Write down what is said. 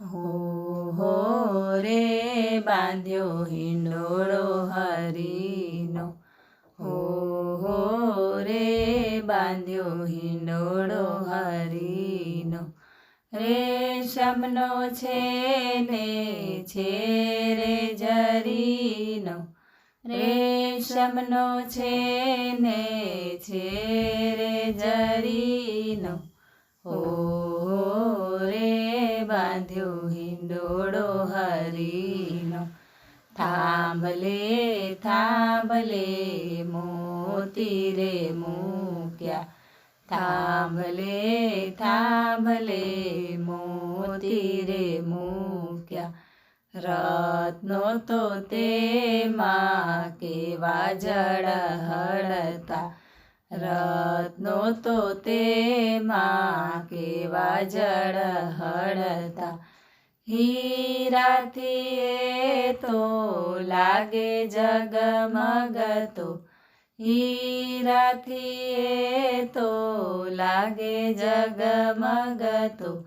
હો રે બાંધ્યો હિંડોળો હરીનો. હો રે બાંધ્યો હિંડોળો હરીનો. રેશમનો છે ને છે રે જરીનો. રેશમનો છે ને છે રે જરીનો. હો બાંધ્યો હિંડોળો હરીનો. થાંભલે થાંભલે, મોતી રે મૂક્યા. થાંભલે થાંભલે, મોતી રે મૂક્યા. રત્નો તો તેમાં કેવા જળ હળતા. રત્નો તો તેમાં કેવા જળ હળતા. હીરાથી એ તો લાગે જગમગતો. હીરાથી એ તો લાગે જગમગતો.